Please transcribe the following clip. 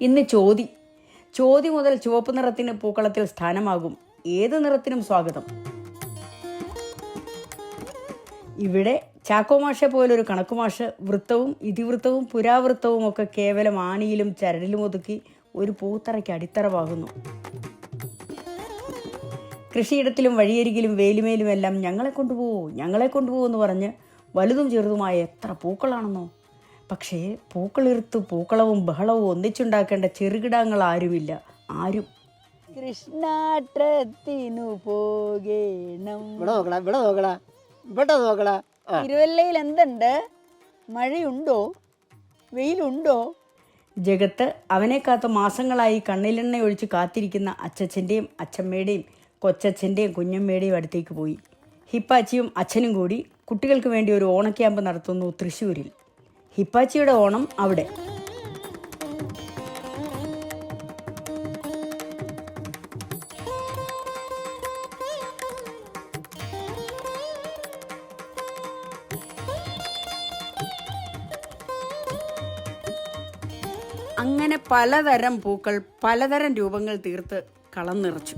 ഇന്ന് ചോതി. ചോതി മുതൽ ചുവപ്പ് നിറത്തിന് പൂക്കളത്തിൽ സ്ഥാനമാകും. ഏത് നിറത്തിനും സ്വാഗതം. ഇവിടെ ചാക്കോമാഷെ പോലൊരു കണക്കുമാഷ് വൃത്തവും ഇതിവൃത്തവും പുരാവൃത്തവും ഒക്കെ കേവലം ആണിയിലും ചരടിലും ഒതുക്കി ഒരു പൂത്തറയ്ക്ക് അടിത്തറവാകുന്നു. കൃഷിയിടത്തിലും വഴിയരികിലും വേലിമേലുമെല്ലാം ഞങ്ങളെ കൊണ്ടുപോകൂ ഞങ്ങളെ കൊണ്ടുപോകൂ എന്ന് പറഞ്ഞ് വലുതും ചെറുതുമായ എത്ര പൂക്കളാണെന്നോ. പക്ഷേ പൂക്കളിർത്ത് പൂക്കളവും ബഹളവും ഒന്നിച്ചുണ്ടാക്കേണ്ട ചെറുകിടാങ്ങൾ ആരുമില്ല. ആരും. കൃഷ്ണാട്ടത്തിനു പോകേണം. ഇവിടെ നോക്കടാ ഇവിടെ നോക്കടാ ഇവിടെ നോക്കടാ. ആ. തിരുവല്ലയിൽ എന്തുണ്ട്? മഴയുണ്ടോ? വെയിലുണ്ടോ? ജഗത്ത് അവനെ കാത്ത് മാസങ്ങളായി കണ്ണിലെണ്ണ ഒഴിച്ച് കാത്തിരിക്കുന്ന അച്ചച്ചന്റെയും അച്ചമ്മയുടെയും കൊച്ചച്ഛന്റെയും കുഞ്ഞമ്മയുടെയും അടുത്തേക്ക് പോയി. ഹിപ്പാച്ചിയും അച്ഛനും കൂടി കുട്ടികൾക്ക് വേണ്ടി ഒരു ഓണക്യാമ്പ് നടത്തുന്നു തൃശ്ശൂരിൽ. ഹിപ്പാച്ചിയുടെ ഓണം അവിടെ. അങ്ങനെ പലതരം പൂക്കൾ പലതരം രൂപങ്ങൾ തീർത്ത് കളം നിറച്ചു